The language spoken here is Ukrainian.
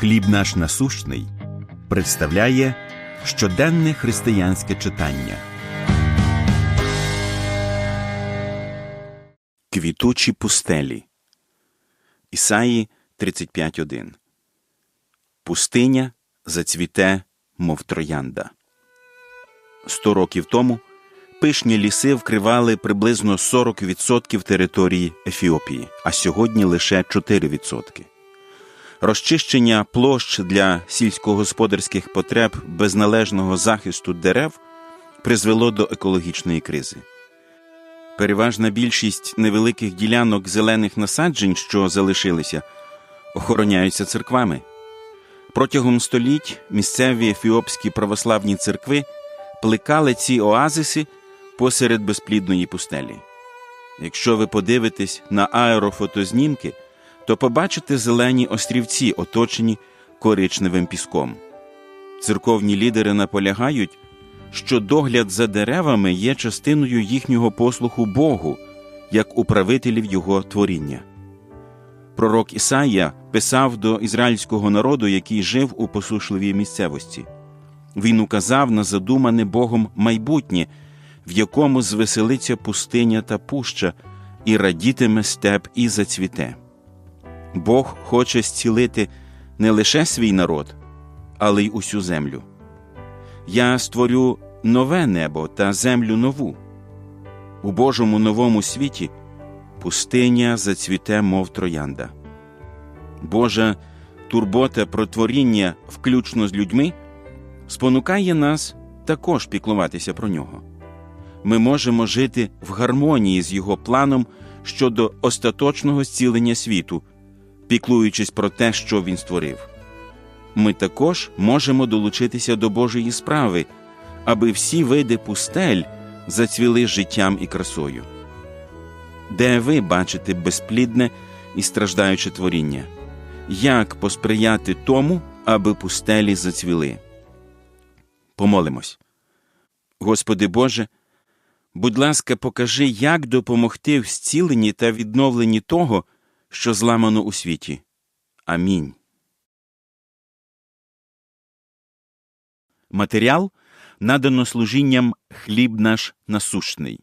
Хліб наш насущний представляє щоденне християнське читання. Квітучі пустелі. Ісаї 35.1 Пустиня зацвіте, мов троянда. Сто років тому пишні ліси вкривали приблизно 40% території Ефіопії, а сьогодні лише 4%. Розчищення площ для сільськогосподарських потреб без належного захисту дерев призвело до екологічної кризи. Переважна більшість невеликих ділянок зелених насаджень, що залишилися, охороняються церквами. Протягом століть місцеві ефіопські православні церкви плекали ці оазиси посеред безплідної пустелі. Якщо ви подивитесь на аерофотознімки, то побачите зелені острівці, оточені коричневим піском. Церковні лідери наполягають, що догляд за деревами є частиною їхнього послуху Богу, як управителів Його творіння. Пророк Ісая писав до ізраїльського народу, який жив у посушливій місцевості. Він указав на задумане Богом майбутнє, в якому звеселиться пустиня та пуща, і радітиме степ і зацвіте. Бог хоче зцілити не лише свій народ, але й усю землю. Я створю нове небо та землю нову. У Божому новому світі пустиня зацвіте, мов троянда. Божа турбота про творіння, включно з людьми, спонукає нас також піклуватися про нього. Ми можемо жити в гармонії з його планом щодо остаточного зцілення світу, піклуючись про те, що він створив. Ми також можемо долучитися до Божої справи, аби всі види пустель зацвіли життям і красою. Де ви бачите безплідне і страждаюче творіння? Як посприяти тому, аби пустелі зацвіли? Помолимось. Господи Боже, будь ласка, покажи, як допомогти в зціленні та відновленні того, що зламано у світі. Амінь. Матеріал надано служінням хліб наш насущний.